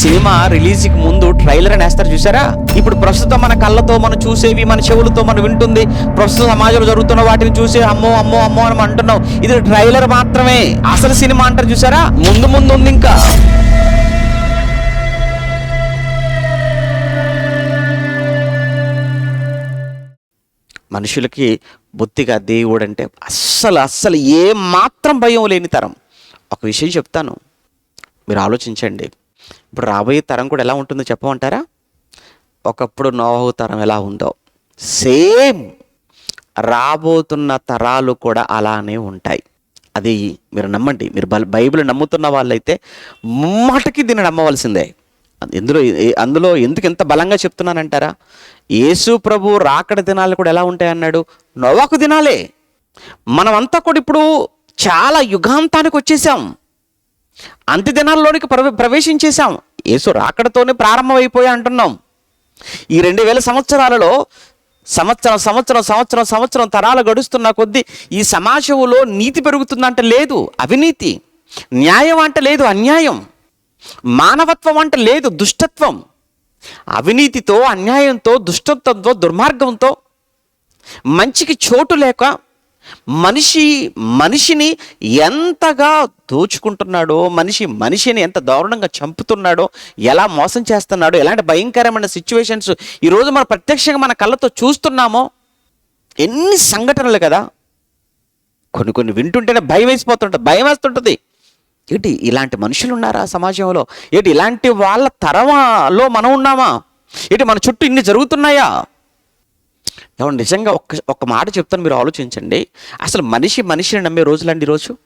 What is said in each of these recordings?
Cinema రిలీజ్కి ముందు trailer అని వేస్తారు చూసారా? ఇప్పుడు ప్రస్తుతం మన కళ్ళతో మనం చూసేవి మన చెవులతో మనం వింటుంది. ప్రస్తుతం సమాజంలో జరుగుతున్న వాటిని చూసి అమ్మో అమ్మో అమ్మో అని అంటున్నాం ఇది ట్రైలర్ మాత్రమే. అసలు సినిమా అంటారు చూసారా? ముందు ముందు ఉంది ఇంకా. మనుషులకి బొత్తిగా దేవుడు అంటే అస్సలు అస్సలు ఏ మాత్రం భయం లేని తరం. ఒక విషయం చెప్తాను. మీరు ఆలోచించండి. ఇప్పుడు రాబోయే తరం కూడా ఎలా ఉంటుందో చెప్పమంటారా? ఒకప్పుడు నోహు తరం ఎలా ఉందో. సేమ్ రాబోతున్న తరాలు కూడా అలానే ఉంటాయి. అది మీరు నమ్మండి. మీరు బైబిల్ నమ్ముతున్న వాళ్ళైతే మాటకి దీన్ని నమ్మవలసిందే. ఎందులో అందులో ఎందుకు ఎంత బలంగా చెప్తున్నానంటారా? యేసు ప్రభు రాకడ దినాలు కూడా ఎలా ఉంటాయి అన్నాడు? నోవాకు దినాలే. మనమంతా కూడా ఇప్పుడు చాలా యుగాంతానికి వచ్చేసాం. అంత్య దినాల్లోనికి ప్రవే ప్రవేశించేశాం. యేసు రాకడతోనే ప్రారంభమైపోయా అంటున్నాం. ఈ రెండు వేల సంవత్సరాలలో సంవత్సరం సంవత్సరం సంవత్సరం సంవత్సరం తరాలు గడుస్తున్న కొద్దీ ఈ సమాజంలో నీతి పెరుగుతుందంటే లేదు. అవినీతి. న్యాయం అంటే లేదు అన్యాయం. మానవత్వం అంటే లేదు దుష్టత్వం. అవినీతితో అన్యాయంతో దుష్టత్వంతో దుర్మార్గంతో మంచికి చోటు లేక మనిషి మనిషిని ఎంతగా దోచుకుంటున్నాడో మనిషి మనిషిని ఎంత దారుణంగా చంపుతున్నాడో ఎలా మోసం చేస్తున్నాడో ఎలాంటి భయంకరమైన సిచ్యువేషన్స్ ఈరోజు మనం ప్రత్యక్షంగా మన కళ్ళతో చూస్తున్నామో ఎన్ని సంఘటనలు కదా. కొన్ని కొన్ని వింటుంటేనే భయం వేసిపోతుంటుంది భయం వేస్తుంటుంది. ఏంటి ఇలాంటి మనుషులు ఉన్నారా సమాజంలో? ఏంటి ఇలాంటి వాళ్ళ తరమలో మనం ఉన్నామా? ఏంటి మన చుట్టూ ఇన్ని జరుగుతున్నాయా? ఏమన్నా నిజంగా ఒక్క ఒక్క మాట చెప్తాను మీరు ఆలోచించండి. అసలు మనిషి మనిషిని నమ్మే రోజులండి ఈరోజు?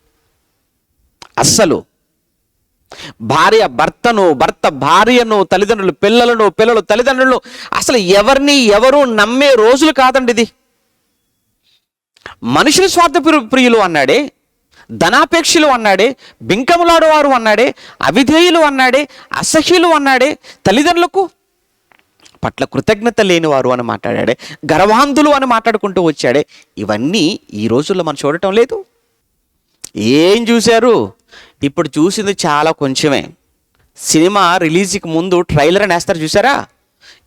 అస్సలు. భార్య భర్తను భర్త భార్యను తల్లిదండ్రులు పిల్లలను పిల్లలు తల్లిదండ్రులను అసలు ఎవరిని ఎవరు నమ్మే రోజులు కాదండి ఇది. మనుషులు స్వార్థ ప్రియులు అన్నాడే ధనాపేక్షలు అన్నాడే బింకములాడువారు అన్నాడే అవిధేయులు అన్నాడే అసహ్యులు అన్నాడే తల్లిదండ్రులకు పట్ల కృతజ్ఞత లేనివారు అని మాట్లాడాడే గర్వాంధులు అని మాట్లాడుకుంటూ వచ్చాడే. ఇవన్నీ ఈ రోజుల్లో మనం చూడటం లేదు. ఏం చూశారు? ఇప్పుడు చూసింది చాలా కొంచెమే. సినిమా రిలీజ్కి ముందు ట్రైలర్ అని వేస్తారు చూసారా?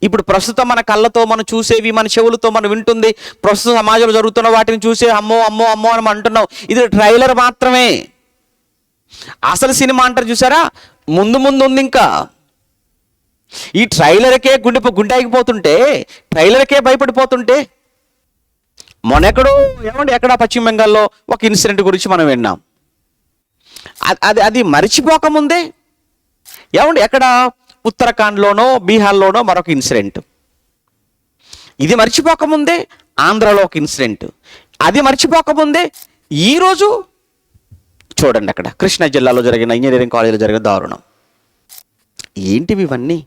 ఇప్పుడు ప్రస్తుతం మన కళ్ళతో మనం చూసేవి మన చెవులతో మనం వింటుంది. ప్రస్తుతం సమాజంలో జరుగుతున్న వాటిని చూసే అమ్మో అమ్మో అమ్మో అని అంటున్నాం. ఇది ట్రైలర్ మాత్రమే. అసలు సినిమా అంటారు చూసారా? ముందు ముందు ఉంది ఇంకా. ఈ ట్రైలర్కే గుండె గుండాగిపోతుంటే ట్రైలర్కే భయపడిపోతుంటే మొన్నెక్కడో ఏమండి ఎక్కడ పశ్చిమ బెంగాల్లో ఒక ఇన్సిడెంట్ గురించి మనం విన్నాం. అది అది మరిచిపోకముందే ఏమండి ఎక్కడ ఉత్తరాఖండ్లోనో బీహార్లోనో మరొక ఇన్సిడెంట్. ఇది మర్చిపోకముందే ఆంధ్రాలో ఒక ఇన్సిడెంట్. అది మర్చిపోకముందే ఈరోజు చూడండి అక్కడ కృష్ణా జిల్లాలో జరిగిన ఇంజనీరింగ్ కాలేజీలో జరిగిన దారుణం. ఏంటివి ఇవన్నీ?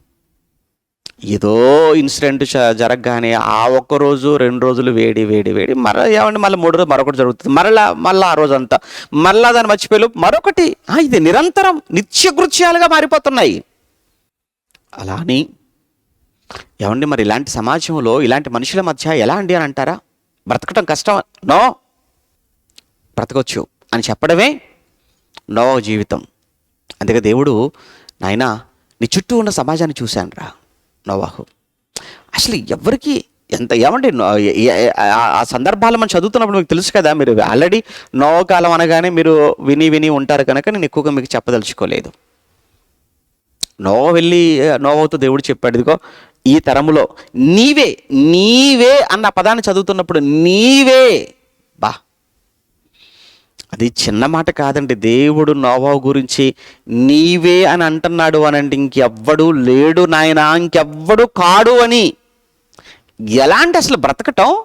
ఏదో ఇన్సిడెంట్ జ- జరగగానే ఆ ఒక్క రోజు రెండు రోజులు వేడి వేడి వేడి మర ఏమంటే మళ్ళీ మూడు రోజులు మరొకటి జరుగుతుంది. మరలా మళ్ళీ ఆ రోజు అంతా మళ్ళా దాన్ని మర్చిపోయి మరొకటి ఇది నిరంతరం నిత్యకృత్యాలుగా మారిపోతున్నాయి. అలా అని ఏమండి మరి ఇలాంటి సమాజంలో ఇలాంటి మనుషుల మధ్య ఎలా అండి అని అంటారా? బ్రతకటం కష్టం? నో. బ్రతకొచ్చు అని చెప్పడమే నో జీవితం. అందుకే దేవుడు నాయనా నీ చుట్టూ ఉన్న సమాజాన్ని చూశాను రా నోవాహు. అసలు ఎవరికి ఎంత ఏమంటే ఆ- సందర్భాలు మనం చదువుతున్నప్పుడు మీకు తెలుసు కదా మీరు ఆల్రెడీ నోకాలం అనగానే మీరు విని విని ఉంటారు కనుక నేను ఎక్కువగా మీకు చెప్పదలుచుకోలేదు. నోవ వెళ్ళి నోవవుతూ దేవుడు చెప్పాడు ఇదిగో ఈ తరములో నీవే నీవే అన్న పదాన్ని చదువుతున్నప్పుడు నీవే అది చిన్న మాట కాదండి. దేవుడు నోవా గురించి నీవే అని అంటున్నాడు అనంటే ఇంకెవ్వడు లేడు నాయనా ఇంకెవ్వడు కాడు అని. ఎలాంటి అసలు బ్రతకటం?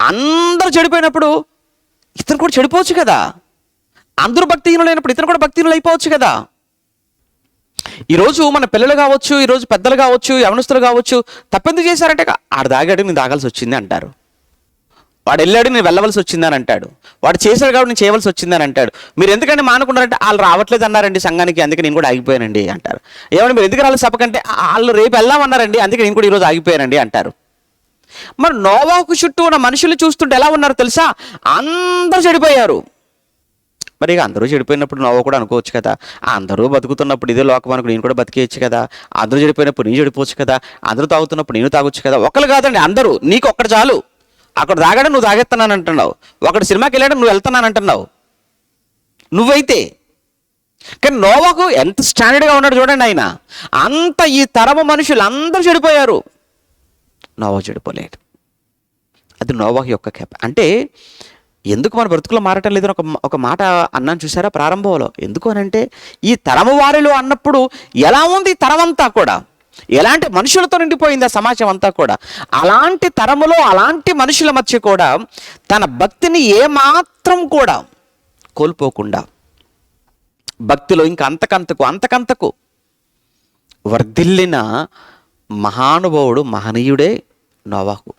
అందరూ చెడిపోయినప్పుడు ఇతను కూడా చెడిపోవచ్చు కదా. అందరూ భక్తిహీనులైనప్పుడు ఇతను కూడా భక్తిహీనులు అయిపోవచ్చు కదా. ఈరోజు మన పిల్లలు కావచ్చు ఈరోజు పెద్దలు కావచ్చు యవనస్తులు కావచ్చు తప్పెందుకు చేశారంటే ఆడు దాగాడు నేను దాగాల్సి వచ్చింది అంటారు. వాడు వెళ్ళాడు నేను వెళ్ళవలసి వచ్చిందని అంటాడు. వాడు చేశాడు కాబట్టి నేను చేయవలసి వచ్చిందని అంటాడు. మీరు ఎందుకంటే మానుకున్నారంటే వాళ్ళు రావట్లేదు అన్నారండి సంఘానికి అందుకే నేను కూడా ఆగిపోయానండి అంటారు. ఏమంటే మీరు ఎందుకు రాలేదు సభకంటే వాళ్ళు రేపు వెళ్దామన్నారండి అందుకే నేను కూడా ఈరోజు ఆగిపోయానండి అంటారు. మరి నోవాకు చుట్టూ ఉన్న మనుషులు చూస్తుంటే ఎలా ఉన్నారు తెలుసా? అందరూ చెడిపోయారు. మరి ఇక అందరూ చెడిపోయినప్పుడు నోవా కూడా అనుకోవచ్చు కదా. అందరూ బతుకుతున్నప్పుడు ఇదే లోకం అనుకుని నేను కూడా బతికేయచ్చు కదా. అందరూ చెడిపోయినప్పుడు నేను చెడిపోవచ్చు కదా. అందరూ తాగుతున్నప్పుడు నేను తాగొచ్చు కదా. ఒకరు కాదండి అందరూ. నీకు ఒక్కడు చాలు. అక్కడ తాగడం నువ్వు తాగేస్తున్నాను అంటున్నావు ఒకడు సినిమాకి వెళ్ళాడు నువ్వు వెళ్తున్నాను అంటున్నావు నువ్వైతే. కానీ నోవాకు ఎంత స్టాండర్డ్గా ఉన్నాడు చూడండి ఆయన. అంత ఈ తరము మనుషులు అందరూ చెడిపోయారు. నోవా చెడిపోలేడు అది నోవా యొక్క క్యాప్ అంటే ఎందుకు మన బ్రతుకులో మారటం లేదని ఒక ఒక మాట అన్నాను చూసారా ప్రారంభంలో? ఎందుకు అని అంటే ఈ తరము వారిలో అన్నప్పుడు ఎలా ఉంది ఈ తరం అంతా కూడా? ఎలాంటి మనుషులతో నిండిపోయింది ఆ సమాజం అంతా కూడా? అలాంటి తరములో అలాంటి మనుషుల మధ్య కూడా తన భక్తిని ఏమాత్రం కూడా కోల్పోకుండా భక్తిలో ఇంకా అంతకంతకు అంతకంతకు వర్ధిల్లిన మహానుభావుడు మహనీయుడే నోవాహు